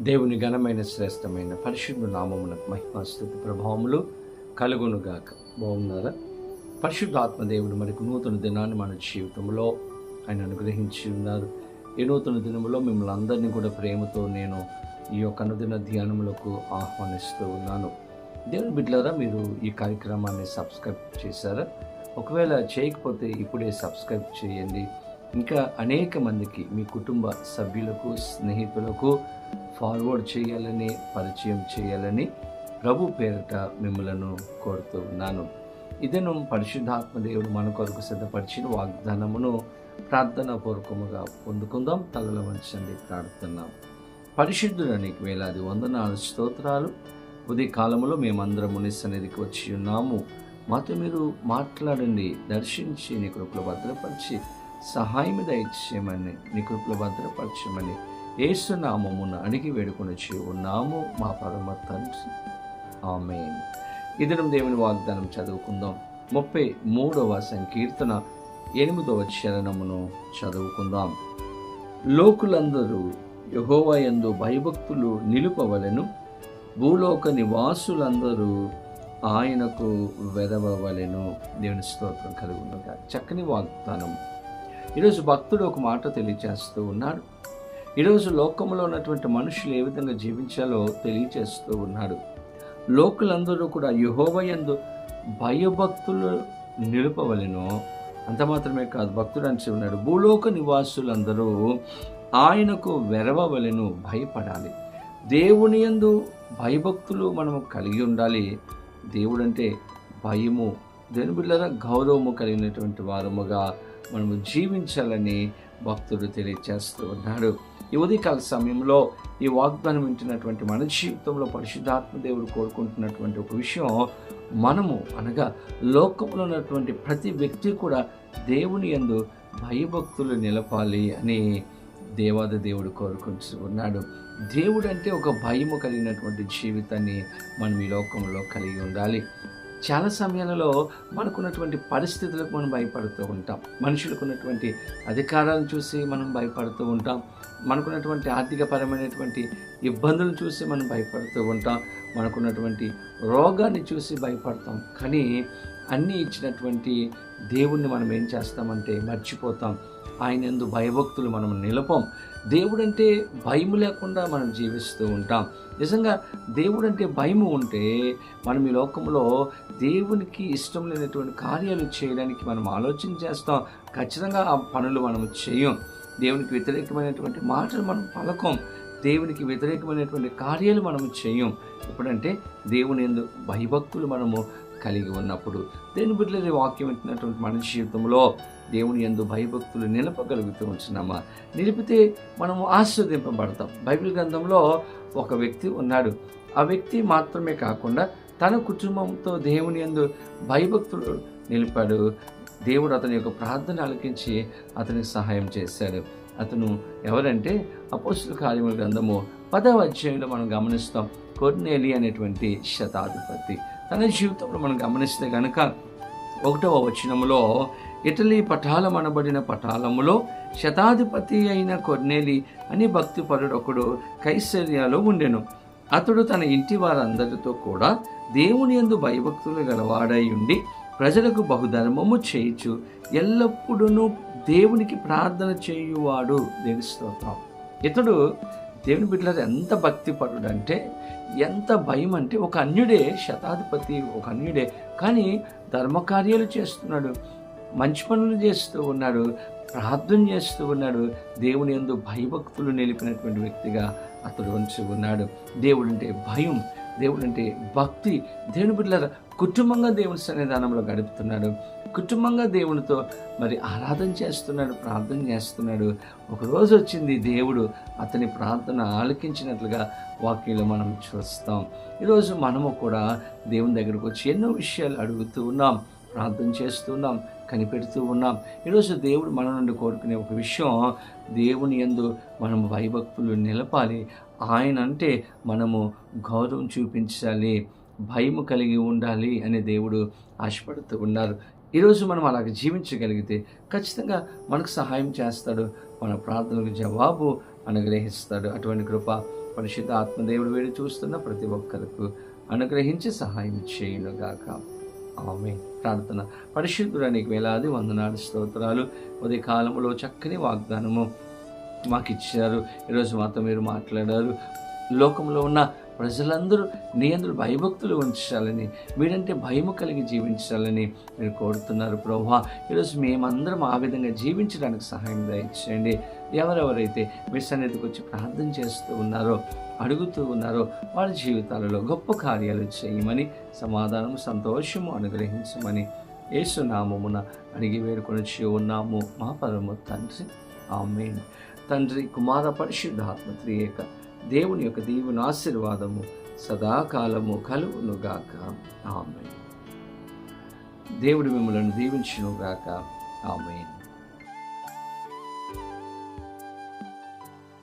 దేవుని ఘనమైన శ్రేష్టమైన పరిశుద్ధ నామమున మహిమాస్థుతి ప్రభావములు కలుగునుగాక. బాగున్నారా? పరిశుద్ధ ఆత్మదేవుడు మనకు నూతన దినాన్ని మన జీవితంలో ఆయన అనుగ్రహించి ఉన్నారు. ఈ నూతన దినంలో మిమ్మల్ని అందరినీ కూడా ప్రేమతో నేను ఈ యొక్క అనుదిన ధ్యానములకు ఆహ్వానిస్తూ ఉన్నాను. దేవుని బిడ్డలారా మీరు ఈ కార్యక్రమాన్ని సబ్స్క్రైబ్ చేశారా? ఒకవేళ చేయకపోతే ఇప్పుడే సబ్స్క్రైబ్ చేయండి. ఇంకా అనేక మందికి మీ కుటుంబ సభ్యులకు స్నేహితులకు ఫార్వర్డ్ చేయాలని పరిచయం చేయాలని ప్రభు పేరిట మిమ్మలను కోరుతూ ఉన్నాను. ఇదను పరిశుద్ధాత్మదేవుడు మన కొరకు సిద్ధపరిచిన వాగ్దానమును ప్రార్థన పూర్వకముగా పొందుకుందాం. తలల వంచండి ప్రార్థన పరిశుద్ధుడానికి వేలాది వందనాలు స్తోత్రాలు. ఉదయ కాలంలో మేమందరము నీ సన్నిధికి వచ్చి ఉన్నాము. మాతో మీరు మాట్లాడండి దర్శించి నీ కృపలో భద్రపరిచి సహాయం దయచేయమని నీ కృపలో భద్రపరచమని ఏసునామమున అడిగి వేడుకొని ఉన్నాము మా పరమ తండ్రి. ఆమె ఇద్దరం దేవుని వాగ్దానం చదువుకుందాం. ముప్పై మూడవ సంకీర్తన ఎనిమిదవ చరణమును చదువుకుందాం. లోకులందరూ యహోవయందు భయభక్తులు నిలుపవలెను భూలోక నివాసులందరూ ఆయనకు వెదవవలెను. దేవుని స్తోత్రం కలుగునుగా చక్కని వాగ్దానం. ఈరోజు భక్తుడు ఒక మాట తెలియచేస్తూ ఉన్నాడు. ఈరోజు లోకంలో ఉన్నటువంటి మనుషులు ఏ విధంగా జీవించాలో తెలియచేస్తూ ఉన్నాడు. లోకులందరూ కూడా యుహోవయందు భయభక్తులు నిలుపవలెను. అంత మాత్రమే కాదు భక్తుడు అని ఉన్నాడు భూలోక నివాసులందరూ ఆయనకు వెరవవలెను భయపడాలి. దేవుని యందు భయభక్తులు మనము కలిగి ఉండాలి. దేవుడంటే భయము దేని బిడ్డల గౌరవము కలిగినటువంటి వారముగా మనము జీవించాలని భక్తుడు తెలియచేస్తూ ఉన్నాడు. ఈ ఉదయకాల సమయంలో ఈ వాగ్దానం వింటున్నటువంటి మన జీవితంలో పరిశుద్ధాత్మ దేవుడు కోరుకుంటున్నటువంటి ఒక విషయం మనము అనగా లోకంలో ఉన్నటువంటి ప్రతి వ్యక్తి కూడా దేవుని యందు భయభక్తులు నిలపాలి అని దేవాద దేవుడు కోరుకుంటూ ఉన్నాడు. దేవుడు అంటే ఒక భయము కలిగినటువంటి జీవితాన్ని మనం ఈ లోకంలో కలిగి ఉండాలి. చాలా సమయాలలో మనకున్నటువంటి పరిస్థితులకు మనం భయపడుతూ ఉంటాం. మనుషులకు ఉన్నటువంటి అధికారాలను చూసి మనం భయపడుతూ ఉంటాం. మనకున్నటువంటి ఆర్థికపరమైనటువంటి ఇబ్బందులను చూసి మనం భయపడుతూ ఉంటాం. మనకున్నటువంటి రోగాన్ని చూసి భయపడతాం. కానీ అన్నీ ఇచ్చినటువంటి దేవుణ్ణి మనం ఏం చేస్తామంటే మర్చిపోతాం. ఆయన ఎందు భయభక్తులు మనం నిలపం. దేవుడంటే భయము లేకుండా మనం జీవిస్తూ ఉంటాం. నిజంగా దేవుడంటే భయము ఉంటే మనం ఈ లోకంలో దేవునికి ఇష్టం లేనటువంటి కార్యాలు చేయడానికి మనం ఆలోచన చేస్తాం. ఖచ్చితంగా ఆ పనులు మనం చేయం. దేవునికి వ్యతిరేకమైనటువంటి మాటలు మనం పలకం. దేవునికి వ్యతిరేకమైనటువంటి కార్యాలు మనము చేయం. ఎప్పుడంటే దేవుని ఎందు భయభక్తులు మనము కలిగి ఉన్నప్పుడు దేని బిడ్డల వాక్యం వింటున్నటువంటి మన జీవితంలో దేవుని ఎందు భయభక్తులు నిలపగలుగుతూ ఉంటున్నామా? నిలిపితే మనము ఆస్వాదింపబడతాం బైబిల్ గ్రంథంలో ఒక వ్యక్తి ఉన్నాడు. ఆ వ్యక్తి మాత్రమే కాకుండా తన కుటుంబంతో దేవుని ఎందు భయభక్తులు నిలిపాడు. దేవుడు అతని యొక్క ప్రార్థన ఆలకించి అతనికి సహాయం చేశాడు. అతను ఎవరంటే అపోస్తుల కార్యముల గ్రంథము పదవ అధ్యాయంలో మనం గమనిస్తాం. కొర్నేలి అనేటువంటి శతాధిపతి. తన జీవితంలో మనం గమనిస్తే కనుక ఒకటవ వచనంలో ఇటలీ పటాలం అనబడిన పటాలములో శతాధిపతి అయిన కొర్నేలి అని భక్తిపరుడు ఒకడు కైసర్యాలో ఉండెను. అతడు తన ఇంటి వారందరితో కూడా దేవుని యందు భయభక్తులు గలవాడై ఉండి ప్రజలకు బహుధర్మము చేయొచ్చు ఎల్లప్పుడూ దేవునికి ప్రార్థన చేయువాడు దేని స్తోత్రం. ఇతడు దేవుని బిడ్డలు ఎంత భక్తిపరుడు అంటే ఎంత భయం అంటే ఒక అన్యుడే శతాధిపతి ఒక అన్యుడే కానీ ధర్మకార్యాలు చేస్తున్నాడు మంచి పనులు చేస్తూ ఉన్నాడు ప్రార్థన చేస్తూ ఉన్నాడు. దేవుని ఎందు భయభక్తులు నిలిపినటువంటి వ్యక్తిగా అతడు ఉంచి ఉన్నాడు. దేవుడు అంటే భయం దేవుడు అంటే భక్తి. దేవుని బిడ్డల కుటుంబంగా దేవుని సన్నిధానంలో గడుపుతున్నాడు. కుటుంబంగా దేవునితో మరి ఆరాధన చేస్తున్నాడు ప్రార్థన చేస్తున్నాడు. ఒకరోజు వచ్చింది దేవుడు అతని ప్రార్థన ఆలకించినట్లుగా వాక్యంలో మనం చూస్తాం. ఈరోజు మనము కూడా దేవుని దగ్గరకు వచ్చి ఎన్నో విషయాలు అడుగుతూ ఉన్నాం ప్రార్థన చేస్తున్నాం కనిపెడుతూ ఉన్నాం. ఈరోజు దేవుడు మన నుండి కోరుకునే ఒక విషయం దేవుని యందు మనం భయభక్తులు నిలపాలి. ఆయన అంటే మనము గౌరవం చూపించాలి భయము కలిగి ఉండాలి అని దేవుడు ఆశపడుతూ ఉన్నారు. ఈరోజు మనం అలాగ జీవించగలిగితే ఖచ్చితంగా మనకు సహాయం చేస్తాడు మన ప్రార్థనలకు జవాబు అనుగ్రహిస్తాడు. అటువంటి కృప పరిశుద్ధ ఆత్మదేవుడు వేడి చూస్తున్న ప్రతి ఒక్కరికి అనుగ్రహించి సహాయం చేయునుగాక. ఆమె ప్రార్థన. పరిశుద్ధుడు నీకు వేలాది వందనాడు స్తోత్రాలు. ఉదయ కాలంలో చక్కని వాగ్దానము మాకు ఇచ్చారు ఈరోజు మాతో మీరు మాట్లాడారు. లోకంలో ఉన్న ప్రజలందరూ నీ అందరూ భయభక్తులు ఉంచాలని మీరంటే భయము కలిగి జీవించాలని మీరు కోరుతున్నారు ప్రభా. ఈరోజు మేమందరం ఆ విధంగా జీవించడానికి సహాయం దయచేయండి. ఎవరెవరైతే మీ సన్నిధికి వచ్చి ప్రార్థన చేస్తూ ఉన్నారో అడుగుతూ ఉన్నారో వారి జీవితాలలో గొప్ప కార్యాలు చేయమని సమాధానము సంతోషము అనుగ్రహించమని ఏసునామమున అడిగి వేడుకొని ఉన్నాము. మా పరమ తండ్రి. ఆమె తండ్రి కుమార పరిశుద్ధాత్మ త్రియేక దేవుని యొక్క దీవుని ఆశీర్వాదము సదాకాలము కలువునుగాక ఆమె దేవుడు మిమ్మల్ని దీవించునుగాక. ఆమె